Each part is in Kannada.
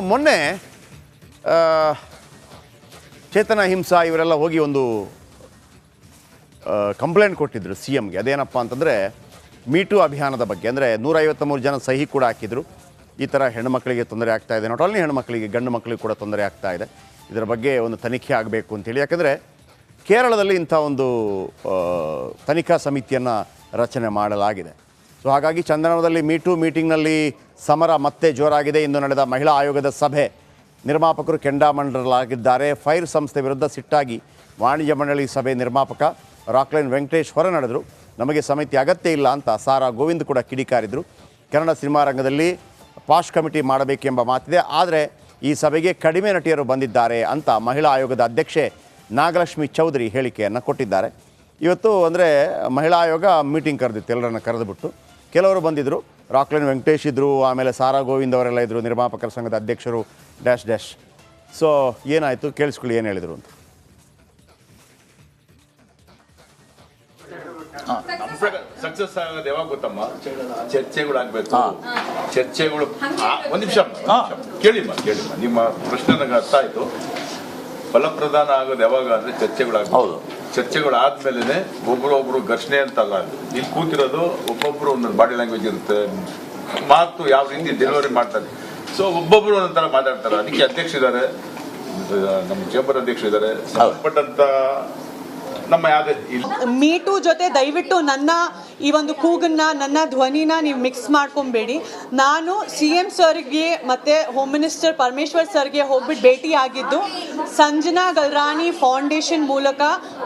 ಮೊನ್ನೆ ಚೇತನ ಹಿಂಸಾ ಇವರೆಲ್ಲ ಹೋಗಿ ಒಂದು ಕಂಪ್ಲೇಂಟ್ ಕೊಟ್ಟಿದ್ರು ಸಿ ಎಮ್ಗೆ. ಅದೇನಪ್ಪ ಅಂತಂದರೆ ಮೀಟು ಅಭಿಯಾನದ ಬಗ್ಗೆ. ಅಂದರೆ ನೂರೈವತ್ತ್ಮೂರು ಜನ ಸಹಿ ಕೂಡ ಹಾಕಿದ್ರು. ಈ ಥರ ಹೆಣ್ಣುಮಕ್ಕಳಿಗೆ ತೊಂದರೆ ಆಗ್ತಾ ಇದೆ. ನಾಟ್ ಓನ್ಲಿ ಹೆಣ್ಣುಮಕ್ಕಳಿಗೆ ಗಂಡು ಮಕ್ಕಳಿಗೆ ಕೂಡ ತೊಂದರೆ ಆಗ್ತಾ ಇದೆ. ಇದರ ಬಗ್ಗೆ ಒಂದು ತನಿಖೆ ಆಗಬೇಕು ಅಂತೇಳಿ ಯಾಕಂದರೆ, ಕೇರಳದಲ್ಲಿ ಇಂಥ ಒಂದು ತನಿಖಾ ಸಮಿತಿಯನ್ನು ರಚನೆ ಮಾಡಲಾಗಿದೆ. ಸೊ ಹಾಗಾಗಿ ಚಂದನದಲ್ಲಿ ಮೀಟು ಮೀಟಿಂಗ್ನಲ್ಲಿ ಸಮರ ಮತ್ತೆ ಜೋರಾಗಿದೆ. ಇಂದು ನಡೆದ ಮಹಿಳಾ ಆಯೋಗದ ಸಭೆ. ನಿರ್ಮಾಪಕರು ಕೆಂಡಾಮಂಡಲಾಗಿದ್ದಾರೆ ಫೈರ್ ಸಂಸ್ಥೆ ವಿರುದ್ಧ ಸಿಟ್ಟಾಗಿ ವಾಣಿಜ್ಯ ಮಂಡಳಿ ಸಭೆ ನಿರ್ಮಾಪಕ ರಾಕ್ಲೈನ್ ವೆಂಕಟೇಶ್ ಹೊರ ನಡೆದರು. ನಮಗೆ ಸಮಿತಿ ಅಗತ್ಯ ಇಲ್ಲ ಅಂತ ಸಾರಾ ಗೋವಿಂದ್ ಕೂಡ ಕಿಡಿಕಾರಿದ್ರು. ಕನ್ನಡ ಸಿನಿಮಾ ರಂಗದಲ್ಲಿ ಪಾಶ್ ಕಮಿಟಿ ಮಾಡಬೇಕೆಂಬ ಮಾತಿದೆ. ಆದರೆ ಈ ಸಭೆಗೆ ಕಡಿಮೆ ನಟಿಯರು ಬಂದಿದ್ದಾರೆ ಅಂತ ಮಹಿಳಾ ಆಯೋಗದ ಅಧ್ಯಕ್ಷೆ ನಾಗಲಕ್ಷ್ಮಿ ಚೌಧರಿ ಹೇಳಿಕೆಯನ್ನು ಕೊಟ್ಟಿದ್ದಾರೆ. ಇವತ್ತು ಅಂದರೆ ಮಹಿಳಾ ಆಯೋಗ ಮೀಟಿಂಗ್ ಕರೆದಿತ್ತು ಎಲ್ಲರನ್ನ ಕರೆದುಬಿಟ್ಟು. ಕೆಲವರು ಬಂದಿದ್ದರು ರಾಕ್ಲೈನ್ ವೆಂಕಟೇಶ್ ಇದ್ದರು ಆಮೇಲೆ ಸಾರಾ ಗೋವಿಂದ್ ಅವರೆಲ್ಲ ಇದ್ದರು ನಿರ್ಮಾಪಕರ ಸಂಘದ ಅಧ್ಯಕ್ಷರು ಡ್ಯಾಶ್ ಡ್ಯಾಶ್. ಸೊ ಏನಾಯಿತು? ಕೇಳಿಸ್ಕೊಳ್ಳಿ ಏನು ಹೇಳಿದರು ಅಂತ. ಸಕ್ಸಸ್ ಆಗೋದು ಯಾವಾಗ ಗೊತ್ತಮ್ಮ? ಚರ್ಚೆಗಳು ಆಗ್ಬೇಕು ಚರ್ಚೆಗಳು ಒಂದು ಒಂದ್ ನಿಮಿಷ ಕೇಳಿಮ್ಮ ಕೇಳಿಮ್ಮ. ನಿಮ್ಮ ಪ್ರಶ್ನೆ ನನಗೆ ಅರ್ಥ ಆಯ್ತು. ಫಲಪ್ರಧಾನ ಆಗೋದು ಯಾವಾಗ ಅಂದ್ರೆ ಚರ್ಚೆಗಳು ಚರ್ಚೆಗಳು ಆದ್ಮೇಲೆ ಒಬ್ರು ಒಬ್ರು ಘರ್ಷಣೆ ಅಂತಲ್ಲ. ಇಲ್ಲಿ ಕೂತಿರೋದು ಒಬ್ಬೊಬ್ರು ಒಂದೊಂದು ಬಾಡಿ ಲ್ಯಾಂಗ್ವೇಜ್ ಇರುತ್ತೆ. ಮಾತು ಯಾವ ರೀತಿ ಡೆಲಿವರಿ ಮಾಡ್ತಾರೆ. ಸೊ ಒಬ್ಬೊಬ್ರು ಒಂದೊಂಥರ ಮಾತಾಡ್ತಾರೆ. ಅದಕ್ಕೆ ಅಧ್ಯಕ್ಷ ಇದ್ದಾರೆ ನಮ್ಮ ಚೇಂಬರ್ ಅಧ್ಯಕ್ಷ ಇದ್ದಾರೆ ಸಂಬಂಧಪಟ್ಟಂತ ನಮ್ಮ ಯಾವುದೇ ಇಲ್ಲಿ. ಮೀಟು ಜೊತೆ ದಯವಿಟ್ಟು ನನ್ನ ಈ ಒಂದು ಕೂಗನ್ನ, ನನ್ನ ಧ್ವನಿನ ನೀವು ಮಿಕ್ಸ್ ಮಾಡ್ಕೊಂಬೇಡಿ. ನಾನು ಸಿ ಎಂ ಸರ್ಗೆ ಮತ್ತೆ ಹೋಮ್ ಮಿನಿಸ್ಟರ್ ಪರಮೇಶ್ವರ್ ಸರ್ಗೆ ಹೋಗ್ಬಿಟ್ಟು ಭೇಟಿ ಆಗಿದ್ದು ಸಂಜನಾ ಗಲ್ರಾಣಿ ಫೌಂಡೇಶನ್ ಮೂಲಕ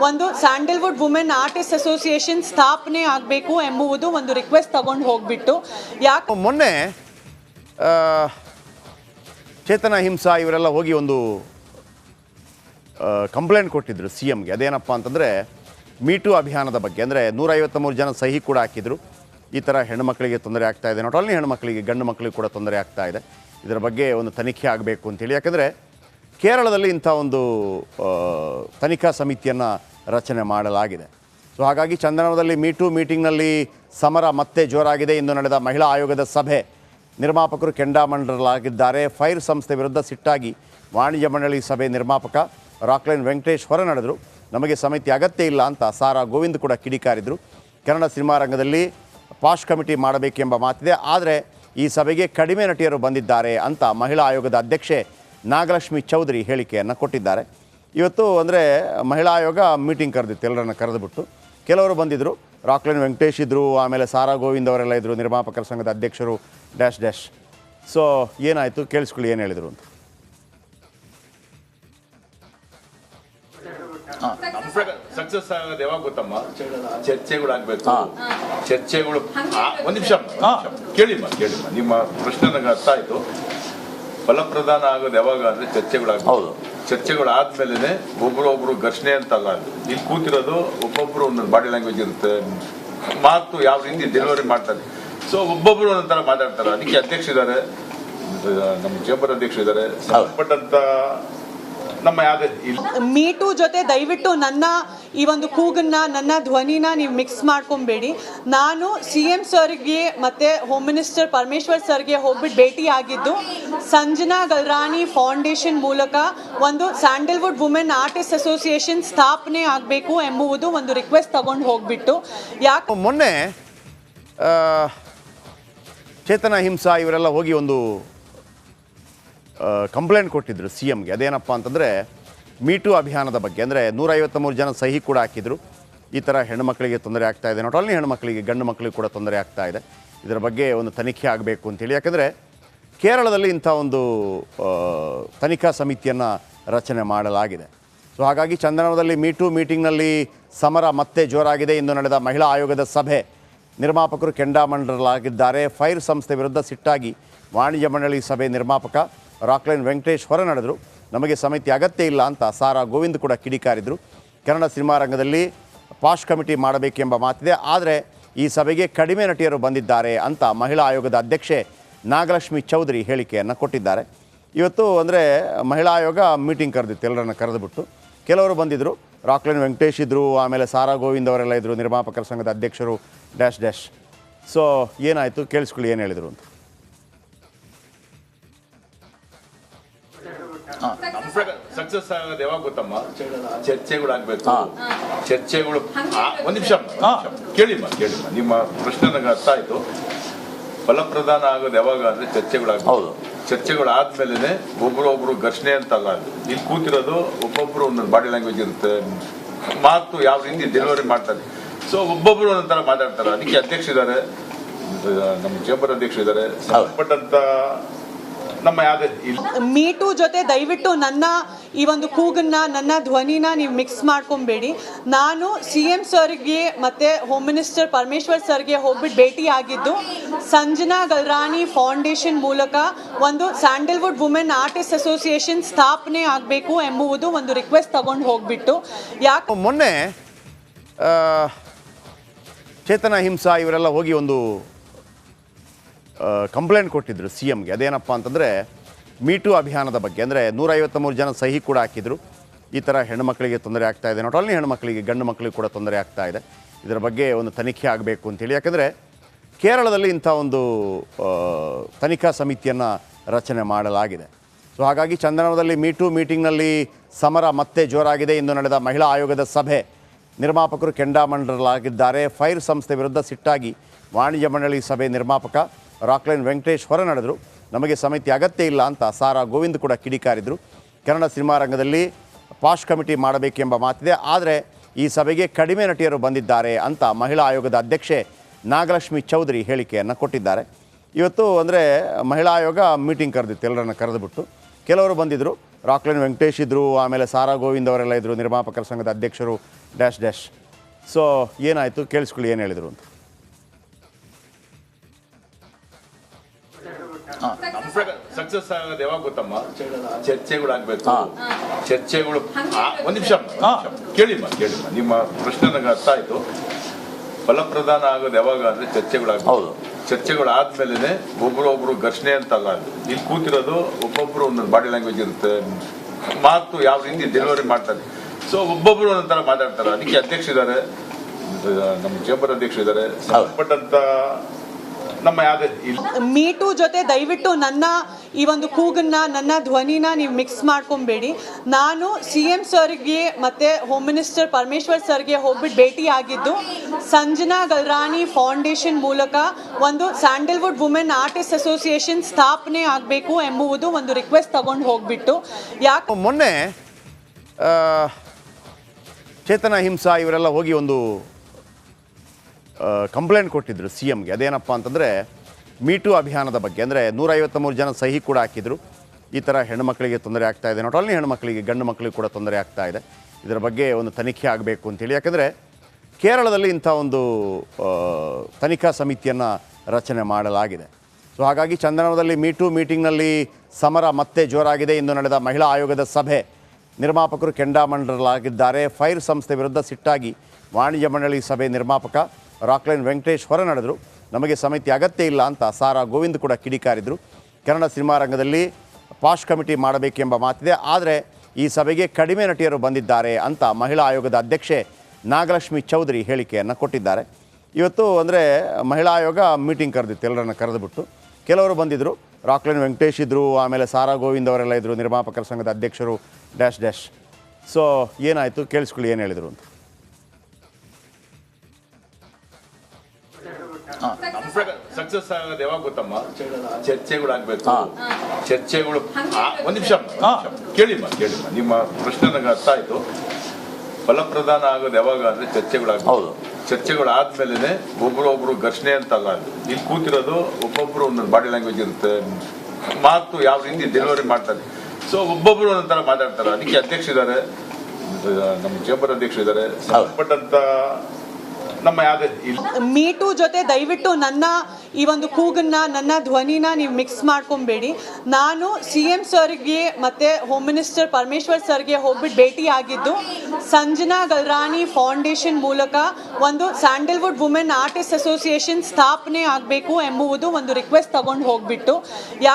ಒಂದು ಸ್ಯಾಂಡಲ್ವುಡ್ ವುಮೆನ್ ಆರ್ಟಿಸ್ಟ್ ಅಸೋಸಿಯೇಷನ್ ಸ್ಥಾಪನೆ ಆಗಬೇಕು ಎಂಬುವುದು ಒಂದು ರಿಕ್ವೆಸ್ಟ್ ತಗೊಂಡು ಹೋಗ್ಬಿಟ್ಟು. ಯಾಕೆ ಮೊನ್ನೆ ಚೇತನ ಹಿಂಸಾ ಇವರೆಲ್ಲ ಹೋಗಿ ಒಂದು ಕಂಪ್ಲೇಂಟ್ ಕೊಟ್ಟಿದ್ರು ಸಿ ಎಮ್ಗೆ ಅದೇನಪ್ಪ ಅಂತಂದರೆ ಮೀಟು ಅಭಿಯಾನದ ಬಗ್ಗೆ. ಅಂದರೆ ನೂರೈವತ್ತ್ಮೂರು ಜನ ಸಹಿ ಕೂಡ ಹಾಕಿದ್ರು. ಈ ಥರ ಹೆಣ್ಣುಮಕ್ಕಳಿಗೆ ತೊಂದರೆ ಆಗ್ತಾ ಇದೆ. ನಾಟ್ ಓನ್ಲಿ ಹೆಣ್ಣುಮಕ್ಕಳಿಗೆ ಗಂಡು ಮಕ್ಕಳಿಗೆ ಕೂಡ ತೊಂದರೆ ಆಗ್ತಾ ಇದೆ. ಇದರ ಬಗ್ಗೆ ಒಂದು ತನಿಖೆ ಆಗಬೇಕು ಅಂತೇಳಿ ಯಾಕಂದರೆ ಕೇರಳದಲ್ಲಿ ಇಂಥ ಒಂದು ತನಿಖಾ ಸಮಿತಿಯನ್ನು ರಚನೆ ಮಾಡಲಾಗಿದೆ. ಸೊ ಹಾಗಾಗಿ ಚಂದನದಲ್ಲಿ ಮೀಟು ಮೀಟಿಂಗ್ನಲ್ಲಿ ಸಮರ ಮತ್ತೆ ಜೋರಾಗಿದೆ. ಇಂದು ನಡೆದ ಮಹಿಳಾ ಆಯೋಗದ ಸಭೆ. ನಿರ್ಮಾಪಕರು ಕೆಂಡಾಮಂಡಲಾಗಿದ್ದಾರೆ ಫೈರ್ ಸಂಸ್ಥೆ ವಿರುದ್ಧ ಸಿಟ್ಟಾಗಿ ವಾಣಿಜ್ಯ ಮಂಡಳಿ ಸಭೆ ನಿರ್ಮಾಪಕ ರಾಕ್ಲೈನ್ ವೆಂಕಟೇಶ್ ಹೊರ ನಡೆದರು. ನಮಗೆ ಸಮಿತಿ ಅಗತ್ಯ ಇಲ್ಲ ಅಂತ ಸಾರಾ ಗೋವಿಂದ್ ಕೂಡ ಕಿಡಿಕಾರಿದ್ರು. ಕನ್ನಡ ಸಿನಿಮಾ ರಂಗದಲ್ಲಿ ಪಾಶ್ ಕಮಿಟಿ ಮಾಡಬೇಕೆಂಬ ಮಾತಿದೆ. ಆದರೆ ಈ ಸಭೆಗೆ ಕಡಿಮೆ ನಟಿಯರು ಬಂದಿದ್ದಾರೆ ಅಂತ ಮಹಿಳಾ ಆಯೋಗದ ಅಧ್ಯಕ್ಷೆ ನಾಗಲಕ್ಷ್ಮಿ ಚೌಧರಿ ಹೇಳಿಕೆಯನ್ನು ಕೊಟ್ಟಿದ್ದಾರೆ. ಇವತ್ತು ಅಂದರೆ ಮಹಿಳಾ ಆಯೋಗ ಮೀಟಿಂಗ್ ಕರೆದಿತ್ತು, ಎಲ್ಲರನ್ನ ಕರೆದುಬಿಟ್ಟು. ಕೆಲವರು ಬಂದಿದ್ದರು ರಾಕ್ಲೈನ್ ವೆಂಕಟೇಶ್ ಇದ್ದರು ಆಮೇಲೆ ಸಾರಾ ಗೋವಿಂದ್ ಅವರೆಲ್ಲ ಇದ್ದರು ನಿರ್ಮಾಪಕರ ಸಂಘದ ಅಧ್ಯಕ್ಷರು ಡ್ಯಾಶ್ ಡ್ಯಾಶ್. ಸೊ ಏನಾಯಿತು? ಕೇಳಿಸ್ಕೊಳ್ಳಿ, ಏನು ಹೇಳಿದರು ಅಂತ. ಸಕ್ಸಸ್ ಆಗೋದು ಯಾವಾಗ ಗೊತ್ತಮ್ಮ? ಚರ್ಚೆಗಳು ಆಗ್ಬೇಕು ಚರ್ಚೆಗಳು ಆ, ಒಂದ್ ನಿಮಿಷ ಕೇಳಿಮ್ಮ ಕೇಳಿಮ್ಮ. ನಿಮ್ಮ ಪ್ರಶ್ನೆ ನನಗೆ ಅರ್ಥ ಆಯ್ತು. ಫಲಪ್ರಧಾನ ಆಗೋದು ಯಾವಾಗ ಅಂದ್ರೆ ಚರ್ಚೆಗಳು ಆಗ್ಬೇಕು ಹೌದು. ಚರ್ಚೆಗಳು ಆದ್ಮೇಲೆ ಒಬ್ರೊಬ್ರು ಒಬ್ರು ಘರ್ಷಣೆ ಅಂತಲ್ಲ. ಇಲ್ಲಿ ಕೂತಿರೋದು ಒಬ್ಬೊಬ್ರು ಒಂದೊಂದು ಬಾಡಿ ಲ್ಯಾಂಗ್ವೇಜ್ ಇರುತ್ತೆ. ಮಾತು ಯಾವ ರೀತಿ ಡೆಲಿವರಿ ಮಾಡ್ತಾರೆ. ಸೊ ಒಬ್ಬೊಬ್ರು ಒಂದೊಂಥರ ಮಾತಾಡ್ತಾರೆ. ಅದಕ್ಕೆ ಅಧ್ಯಕ್ಷ ಇದ್ದಾರೆ. ನಮ್ಮ ಚೇಂಬರ್ ಅಧ್ಯಕ್ಷ ಇದ್ದಾರೆ. ಸಂಬಂಧಪಟ್ಟಂತ ನಮ್ಮ ಮೀಟು ಜೊತೆ ದಯವಿಟ್ಟು ನನ್ನ ಈ ಒಂದು ಕೂಗನ್ನ ನನ್ನ ಧ್ವನಿನ ನೀವು ಮಿಕ್ಸ್ ಮಾಡ್ಕೊಂಬೇಡಿ. ನಾನು ಸಿ ಎಂ ಸರ್ಗೆ ಮತ್ತೆ ಹೋಮ್ ಮಿನಿಸ್ಟರ್ ಪರಮೇಶ್ವರ್ ಸರ್ಗೆ ಹೋಗ್ಬಿಟ್ಟು ಭೇಟಿ ಆಗಿದ್ದು ಸಂಜನಾ ಗಲ್ರಾಣಿ ಫೌಂಡೇಶನ್ ಮೂಲಕ ಒಂದು ಸ್ಯಾಂಡಲ್ವುಡ್ ವುಮೆನ್ ಆರ್ಟಿಸ್ಟ್ ಅಸೋಸಿಯೇಷನ್ ಸ್ಥಾಪನೆ ಆಗಬೇಕು ಎಂಬುವುದು ಒಂದು ರಿಕ್ವೆಸ್ಟ್ ತಗೊಂಡು ಹೋಗ್ಬಿಟ್ಟು. ಯಾಕೆ ಮೊನ್ನೆ ಚೇತನ ಹಿಂಸಾ ಇವರೆಲ್ಲ ಹೋಗಿ ಒಂದು ಕಂಪ್ಲೇಂಟ್ ಕೊಟ್ಟಿದ್ದರು ಸಿ ಎಮ್ಗೆ ಅದೇನಪ್ಪ ಅಂತಂದರೆ ಮೀಟು ಅಭಿಯಾನದ ಬಗ್ಗೆ. ಅಂದರೆ ನೂರೈವತ್ತ್ಮೂರು ಜನ ಸಹಿ ಕೂಡ ಹಾಕಿದ್ರು. ಈ ಥರ ಹೆಣ್ಣುಮಕ್ಕಳಿಗೆ ತೊಂದರೆ ಆಗ್ತಾ ಇದೆ. ನಾಟ್ ಓನ್ಲಿ ಹೆಣ್ಣುಮಕ್ಕಳಿಗೆ ಗಂಡು ಮಕ್ಕಳಿಗೆ ಕೂಡ ತೊಂದರೆ ಆಗ್ತಾ ಇದೆ. ಇದರ ಬಗ್ಗೆ ಒಂದು ತನಿಖೆ ಆಗಬೇಕು ಅಂತೇಳಿ. ಯಾಕಂದರೆ ಕೇರಳದಲ್ಲಿ ಇಂಥ ಒಂದು ತನಿಖಾ ಸಮಿತಿಯನ್ನು ರಚನೆ ಮಾಡಲಾಗಿದೆ. ಸೊ ಹಾಗಾಗಿ ಚಂದನದಲ್ಲಿ ಮೀಟು ಮೀಟಿಂಗ್ನಲ್ಲಿ ಸಮರ ಮತ್ತೆ ಜೋರಾಗಿದೆ. ಇಂದು ನಡೆದ ಮಹಿಳಾ ಆಯೋಗದ ಸಭೆ. ನಿರ್ಮಾಪಕರು ಕೆಂಡಾಮಂಡಲಾಗಿದ್ದಾರೆ ಫೈರ್ ಸಂಸ್ಥೆ ವಿರುದ್ಧ ಸಿಟ್ಟಾಗಿ ವಾಣಿಜ್ಯ ಮಂಡಳಿ ಸಭೆ ನಿರ್ಮಾಪಕ ರಾಕ್ಲೈನ್ ವೆಂಕಟೇಶ್ ಹೊರ ನಡೆದರು. ನಮಗೆ ಸಮಿತಿ ಅಗತ್ಯ ಇಲ್ಲ ಅಂತ ಸಾರಾ ಗೋವಿಂದ್ ಕೂಡ ಕಿಡಿಕಾರಿದ್ರು. ಕನ್ನಡ ಸಿನಿಮಾ ರಂಗದಲ್ಲಿ ಪಾಶ್ ಕಮಿಟಿ ಮಾಡಬೇಕೆಂಬ ಮಾತಿದೆ. ಆದರೆ ಈ ಸಭೆಗೆ ಕಡಿಮೆ ನಟಿಯರು ಬಂದಿದ್ದಾರೆ ಅಂತ ಮಹಿಳಾ ಆಯೋಗದ ಅಧ್ಯಕ್ಷೆ ನಾಗಲಕ್ಷ್ಮಿ ಚೌಧರಿ ಹೇಳಿಕೆಯನ್ನು ಕೊಟ್ಟಿದ್ದಾರೆ. ಇವತ್ತು ಅಂದರೆ ಮಹಿಳಾ ಆಯೋಗ ಮೀಟಿಂಗ್ ಕರೆದಿತ್ತು, ಎಲ್ಲರನ್ನ ಕರೆದುಬಿಟ್ಟು. ಕೆಲವರು ಬಂದಿದ್ದರು ರಾಕ್ಲೈನ್ ವೆಂಕಟೇಶ್ ಇದ್ದರು ಆಮೇಲೆ ಸಾರಾ ಗೋವಿಂದ್ ಅವರೆಲ್ಲ ಇದ್ದರು ನಿರ್ಮಾಪಕರ ಸಂಘದ ಅಧ್ಯಕ್ಷರು ಡ್ಯಾಶ್ ಡ್ಯಾಶ್. ಸೊ ಏನಾಯಿತು? ಕೇಳಿಸ್ಕೊಳ್ಳಿ, ಏನು ಹೇಳಿದರು ಅಂತ. ಸಕ್ಸಸ್ ಆಗೋದು ಯಾವಾಗ ಗೊತ್ತಮ್ಮ? ಚರ್ಚೆಗಳು ಆಗ್ಬೇಕು ಚರ್ಚೆಗಳು ಆ, ಒಂದ್ ನಿಮಿಷ ಕೇಳಿಮ್ಮ ಕೇಳಿಮ್ಮ. ನಿಮ್ಮ ಪ್ರಶ್ನೆ ನನಗೆ ಅರ್ಥ ಆಯ್ತು. ಫಲಪ್ರಧಾನ ಆಗೋದು ಯಾವಾಗ ಅಂದ್ರೆ ಚರ್ಚೆಗಳಾಗ ಹೌದು. ಚರ್ಚೆಗಳು ಆದ್ಮೇಲೆ ಒಬ್ರು ಒಬ್ರು ಘರ್ಷಣೆ ಅಂತಲ್ಲ ಇಲ್ಲಿ ಕೂತಿರೋದು ಒಬ್ಬೊಬ್ರು ಒಂದೊಂದು ಬಾಡಿ ಲ್ಯಾಂಗ್ವೇಜ್ ಇರುತ್ತೆ. ಮಾತು ಯಾವ ರೀತಿ ಡೆಲಿವರಿ ಮಾಡ್ತಾರೆ. ಸೊ ಒಬ್ಬೊಬ್ರು ಒಂದೊಂಥರ ಮಾತಾಡ್ತಾರೆ. ಅದಕ್ಕೆ ಅಧ್ಯಕ್ಷ ಇದ್ದಾರೆ. ನಮ್ಮ ಚೇಂಬರ್ ಅಧ್ಯಕ್ಷ ಇದ್ದಾರೆ. ಸಂಬಂಧಪಟ್ಟಂತ ನಮ್ಮ ಯಾವ್ದೇ ಮೀಟು ಜೊತೆ ದಯವಿಟ್ಟು ನನ್ನ ಈ ಒಂದು ಕೂಗನ್ನ ನನ್ನ ಧ್ವನಿನ ನೀವು ಮಿಕ್ಸ್ ಮಾಡ್ಕೊಂಬೇಡಿ. ನಾನು ಸಿ ಎಂ ಸರ್ಗೆ ಮತ್ತೆ ಹೋಮ್ ಮಿನಿಸ್ಟರ್ ಪರಮೇಶ್ವರ್ ಸರ್ಗೆ ಹೋಗ್ಬಿಟ್ಟು ಭೇಟಿ ಆಗಿದ್ದು ಸಂಜನಾ ಗಲ್ರಾಣಿ ಫೌಂಡೇಶನ್ ಮೂಲಕ ಒಂದು ಸ್ಯಾಂಡಲ್ವುಡ್ ವುಮೆನ್ ಆರ್ಟಿಸ್ಟ್ ಅಸೋಸಿಯೇಷನ್ ಸ್ಥಾಪನೆ ಆಗಬೇಕು ಎಂಬುವುದು ಒಂದು ರಿಕ್ವೆಸ್ಟ್ ತಗೊಂಡು ಹೋಗ್ಬಿಟ್ಟು. ಯಾಕೆ ಮೊನ್ನೆ ಚೇತನ ಹಿಂಸಾ ಇವರೆಲ್ಲ ಹೋಗಿ ಒಂದು ಕಂಪ್ಲೇಂಟ್ ಕೊಟ್ಟಿದ್ದರು ಸಿ ಎಮ್ಗೆ. ಅದೇನಪ್ಪ ಅಂತಂದರೆ ಮೀಟು ಅಭಿಯಾನದ ಬಗ್ಗೆ. ಅಂದರೆ ನೂರೈವತ್ತ್ಮೂರು ಜನ ಸಹಿ ಕೂಡ ಹಾಕಿದ್ರು. ಈ ಥರ ಹೆಣ್ಮಕ್ಳಿಗೆ ತೊಂದರೆ ಆಗ್ತಾ ಇದೆ. ನಾಟ್ ಓನ್ಲಿ ಹೆಣ್ಮಕ್ಳಿಗೆ ಗಂಡು ಮಕ್ಕಳಿಗೆ ಕೂಡ ತೊಂದರೆ ಆಗ್ತಾ ಇದೆ. ಇದರ ಬಗ್ಗೆ ಒಂದು ತನಿಖೆ ಆಗಬೇಕು ಅಂತೇಳಿ ಯಾಕಂದರೆ, ಕೇರಳದಲ್ಲಿ ಇಂಥ ಒಂದು ತನಿಖಾ ಸಮಿತಿಯನ್ನು ರಚನೆ ಮಾಡಲಾಗಿದೆ. ಸೊ ಹಾಗಾಗಿ ಚಂದನದಲ್ಲಿ ಮೀಟು ಮೀಟಿಂಗ್ನಲ್ಲಿ ಸಮರ ಮತ್ತೆ ಜೋರಾಗಿದೆ. ಇಂದು ನಡೆದ ಮಹಿಳಾ ಆಯೋಗದ ಸಭೆ. ನಿರ್ಮಾಪಕರು ಕೆಂಡಾಮಂಡಲಾಗಿದ್ದಾರೆ ಫೈರ್ ಸಂಸ್ಥೆ ವಿರುದ್ಧ ಸಿಟ್ಟಾಗಿ ವಾಣಿಜ್ಯ ಮಂಡಳಿ ಸಭೆ ನಿರ್ಮಾಪಕ ರಾಕ್ಲೈನ್ ವೆಂಕಟೇಶ್ ಹೊರ ನಡೆದರು. ನಮಗೆ ಸಮಿತಿ ಅಗತ್ಯ ಇಲ್ಲ ಅಂತ ಸಾರಾ ಗೋವಿಂದ್ ಕೂಡ ಕಿಡಿಕಾರಿದ್ರು. ಕನ್ನಡ ಸಿನಿಮಾ ರಂಗದಲ್ಲಿ ಪಾಶ್ ಕಮಿಟಿ ಮಾಡಬೇಕೆಂಬ ಮಾತಿದೆ. ಆದರೆ ಈ ಸಭೆಗೆ ಕಡಿಮೆ ನಟಿಯರು ಬಂದಿದ್ದಾರೆ ಅಂತ ಮಹಿಳಾ ಆಯೋಗದ ಅಧ್ಯಕ್ಷೆ ನಾಗಲಕ್ಷ್ಮಿ ಚೌಧರಿ ಹೇಳಿಕೆಯನ್ನು ಕೊಟ್ಟಿದ್ದಾರೆ. ಇವತ್ತು ಅಂದರೆ ಮಹಿಳಾ ಆಯೋಗ ಮೀಟಿಂಗ್ ಕರೆದಿತ್ತು, ಎಲ್ಲರನ್ನ ಕರೆದುಬಿಟ್ಟು. ಕೆಲವರು ಬಂದಿದ್ದರು ರಾಕ್ಲೈನ್ ವೆಂಕಟೇಶ್ ಇದ್ದರು ಆಮೇಲೆ ಸಾರಾ ಗೋವಿಂದ್ ಅವರೆಲ್ಲ ಇದ್ದರು ನಿರ್ಮಾಪಕರ ಸಂಘದ ಅಧ್ಯಕ್ಷರು ಡ್ಯಾಶ್ ಡ್ಯಾಶ್. ಸೊ ಏನಾಯಿತು? ಕೇಳಿಸ್ಕೊಳ್ಳಿ, ಏನು ಹೇಳಿದರು ಅಂತ. ಸಕ್ಸಸ್ ಆಗೋದು ಯಾವಾಗ ಗೊತ್ತಮ್ಮ? ಚರ್ಚೆಗಳು ಆ, ಒಂದ್ ನಿಮಿಷ ಕೇಳಿಮ್ಮ ಕೇಳಿಮ್ಮ. ನಿಮ್ಮ ಪ್ರಶ್ನೆ ನನಗೆ ಅರ್ಥ ಆಯ್ತು. ಫಲಪ್ರಧಾನ ಆಗೋದು ಯಾವಾಗ ಅಂದ್ರೆ ಚರ್ಚೆಗಳಾಗ್ಬೋದು ಹೌದು. ಚರ್ಚೆಗಳು ಆದ್ಮೇಲೆ ಒಬ್ರೊಬ್ರು ಒಬ್ರು ಘರ್ಷಣೆ ಅಂತಲ್ಲ ಇಲ್ಲಿ ಕೂತಿರೋದು ಒಬ್ಬೊಬ್ರು ಒಂದೊಂದು ಬಾಡಿ ಲ್ಯಾಂಗ್ವೇಜ್ ಇರುತ್ತೆ. ಮಾತು ಯಾವ ರೀತಿ ಡೆಲಿವರಿ ಮಾಡ್ತಾರೆ. ಸೊ ಒಬ್ಬೊಬ್ರು ಒಂದೊಂದರ ಮಾತಾಡ್ತಾರೆ. ಅದಕ್ಕೆ ಅಧ್ಯಕ್ಷ ಇದ್ದಾರೆ. ನಮ್ಮ ಚೇಂಬರ್ ಅಧ್ಯಕ್ಷ ಇದ್ದಾರೆ. ಸಂಬಂಧಪಟ್ಟಂತ ನಮ್ಮ ಯಾವುದೇ ಮೀಟು ಜೊತೆ ದಯವಿಟ್ಟು ನನ್ನ ಈ ಒಂದು ಕೂಗನ್ನ, ನನ್ನ ಧ್ವನಿನ ನೀವು ಮಿಕ್ಸ್ ಮಾಡ್ಕೊಂಬೇಡಿ. ನಾನು ಸಿ ಎಂ ಸರ್ಗೆ ಮತ್ತೆ ಹೋಮ್ ಮಿನಿಸ್ಟರ್ ಪರಮೇಶ್ವರ್ ಸರ್ಗೆ ಹೋಗ್ಬಿಟ್ಟು ಭೇಟಿ ಆಗಿದ್ದು ಸಂಜನಾ ಗಲ್ರಾಣಿ ಫೌಂಡೇಶನ್ ಮೂಲಕ ಒಂದು ಸ್ಯಾಂಡಲ್ವುಡ್ ವುಮೆನ್ ಆರ್ಟಿಸ್ಟ್ ಅಸೋಸಿಯೇಷನ್ ಸ್ಥಾಪನೆ ಆಗಬೇಕು ಎಂಬುವುದು ಒಂದು ರಿಕ್ವೆಸ್ಟ್ ತಗೊಂಡು ಹೋಗ್ಬಿಟ್ಟು. ಯಾಕೆ ಮೊನ್ನೆ ಚೇತನ ಹಿಂಸಾ ಇವರೆಲ್ಲ ಹೋಗಿ ಒಂದು ಕಂಪ್ಲೇಂಟ್ ಕೊಟ್ಟಿದ್ರು ಸಿ ಎಮ್ಗೆ ಅದೇನಪ್ಪ ಅಂತಂದರೆ ಮೀಟು ಅಭಿಯಾನದ ಬಗ್ಗೆ, ಅಂದರೆ ನೂರೈವತ್ತ್ಮೂರು ಜನ ಸಹಿ ಕೂಡ ಹಾಕಿದ್ರು. ಈ ಥರ ಹೆಣ್ಮಕ್ಳಿಗೆ ತೊಂದರೆ ಆಗ್ತಾ ಇದೆ. ನಾಟ್ ಓನ್ಲಿ ಹೆಣ್ಮಕ್ಳಿಗೆ, ಗಂಡು ಮಕ್ಕಳಿಗೆ ಕೂಡ ತೊಂದರೆ ಆಗ್ತಾ ಇದೆ. ಇದರ ಬಗ್ಗೆ ಒಂದು ತನಿಖೆ ಆಗಬೇಕು ಅಂತೇಳಿ ಯಾಕಂದರೆ ಕೇರಳದಲ್ಲಿ ಇಂಥ ಒಂದು ತನಿಖಾ ಸಮಿತಿಯನ್ನು ರಚನೆ ಮಾಡಲಾಗಿದೆ. ಸೊ ಹಾಗಾಗಿ ಚಂದನದಲ್ಲಿ ಮೀಟು ಮೀಟಿಂಗ್ನಲ್ಲಿ ಸಮರ ಮತ್ತೆ ಜೋರಾಗಿದೆ. ಇಂದು ನಡೆದ ಮಹಿಳಾ ಆಯೋಗದ ಸಭೆ. ನಿರ್ಮಾಪಕರು ಕೆಂಡಾಮಂಡಲಾಗಿದ್ದಾರೆ ಫೈರ್ ಸಂಸ್ಥೆ ವಿರುದ್ಧ ಸಿಟ್ಟಾಗಿ ವಾಣಿಜ್ಯ ಮಂಡಳಿ ಸಭೆ ನಿರ್ಮಾಪಕ ರಾಕ್ಲೈನ್ ವೆಂಕಟೇಶ್ ಹೊರ ನಡೆದರು. ನಮಗೆ ಸಮಿತಿ ಅಗತ್ಯ ಇಲ್ಲ ಅಂತ ಸಾರಾ ಗೋವಿಂದ್ ಕೂಡ ಕಿಡಿಕಾರಿದ್ರು. ಕನ್ನಡ ಸಿನಿಮಾ ರಂಗದಲ್ಲಿ ಪಾಶ್ ಕಮಿಟಿ ಮಾಡಬೇಕೆಂಬ ಮಾತಿದೆ. ಆದರೆ ಈ ಸಭೆಗೆ ಕಡಿಮೆ ನಟಿಯರು ಬಂದಿದ್ದಾರೆ ಅಂತ ಮಹಿಳಾ ಆಯೋಗದ ಅಧ್ಯಕ್ಷೆ ನಾಗಲಕ್ಷ್ಮಿ ಚೌಧರಿ ಹೇಳಿಕೆಯನ್ನು ಕೊಟ್ಟಿದ್ದಾರೆ. ಇವತ್ತು ಅಂದರೆ ಮಹಿಳಾ ಆಯೋಗ ಮೀಟಿಂಗ್ ಕರೆದಿತ್ತು, ಎಲ್ಲರನ್ನ ಕರೆದುಬಿಟ್ಟು. ಕೆಲವರು ಬಂದಿದ್ದರು ರಾಕ್ಲೈನ್ ವೆಂಕಟೇಶ್ ಇದ್ದರು ಆಮೇಲೆ ಸಾರಾ ಗೋವಿಂದ್ ಅವರೆಲ್ಲ ಇದ್ದರು ನಿರ್ಮಾಪಕರ ಸಂಘದ ಅಧ್ಯಕ್ಷರು ಡ್ಯಾಶ್ ಡ್ಯಾಶ್. ಸೊ ಏನಾಯಿತು? ಕೇಳಿಸ್ಕೊಳ್ಳಿ, ಏನು ಹೇಳಿದರು ಅಂತ. ಸಕ್ಸಸ್ ಆಗೋದು ಯಾವಾಗ ಗೊತ್ತಮ್ಮ? ಚರ್ಚೆಗಳು ಆಗ್ಬೇಕು ಚರ್ಚೆಗಳು ಆ, ಒಂದ್ ನಿಮಿಷ ಕೇಳಿಮ್ಮ ಕೇಳಿಮ್ಮ. ನಿಮ್ಮ ಪ್ರಶ್ನೆ ನನಗೆ ಅರ್ಥ ಆಯ್ತು. ಫಲಪ್ರಧಾನ ಆಗೋದು ಯಾವಾಗ ಅಂದ್ರೆ ಚರ್ಚೆಗಳಾಗ್ಬೋದು ಹೌದು. ಚರ್ಚೆಗಳು ಆದ್ಮೇಲೆ ಒಬ್ರು ಒಬ್ರು ಘರ್ಷಣೆ ಅಂತಲ್ಲ ಅಲ್ಲ ಇಲ್ಲಿ ಕೂತಿರೋದು ಒಬ್ಬೊಬ್ರು ಒಂದೊಂದು ಬಾಡಿ ಲ್ಯಾಂಗ್ವೇಜ್ ಇರುತ್ತೆ. ಮಾತು ಯಾವ ರೀತಿ ಡೆಲಿವರಿ ಮಾಡ್ತಾರೆ. ಸೊ ಒಬ್ಬೊಬ್ರು ಒಂದೊಂಥರ ಮಾತಾಡ್ತಾರೆ. ಅದಕ್ಕೆ ಅಧ್ಯಕ್ಷ ಇದ್ದಾರೆ ನಮ್ಮ ಚೇಂಬರ್ ಅಧ್ಯಕ್ಷ ಇದ್ದಾರೆ ಸಂಬಂಧಪಟ್ಟಂತ ನಮ್ಮ ಯಾವ್ದೇ ಇಲ್ಲಿ ಮೀಟು ಜೊತೆ ದಯವಿಟ್ಟು ನನ್ನ ಈ ಒಂದು ಕೂಗನ್ನ, ನನ್ನ ಧ್ವನಿನ ನೀವು ಮಿಕ್ಸ್ ಮಾಡ್ಕೊಂಬೇಡಿ. ನಾನು ಸಿ ಎಂ ಸರ್ಗೆ ಮತ್ತೆ ಹೋಮ್ ಮಿನಿಸ್ಟರ್ ಪರಮೇಶ್ವರ್ ಸರ್ಗೆ ಹೋಗ್ಬಿಟ್ಟು ಭೇಟಿ ಆಗಿದ್ದು ಸಂಜನಾ ಗಲ್ರಾಣಿ ಫೌಂಡೇಶನ್ ಮೂಲಕ ಒಂದು ಸ್ಯಾಂಡಲ್ವುಡ್ ವುಮೆನ್ ಆರ್ಟಿಸ್ಟ್ ಅಸೋಸಿಯೇಷನ್ ಸ್ಥಾಪನೆ ಆಗಬೇಕು ಎಂಬುವುದು ಒಂದು ರಿಕ್ವೆಸ್ಟ್ ತಗೊಂಡು ಹೋಗ್ಬಿಟ್ಟು. ಯಾಕೆ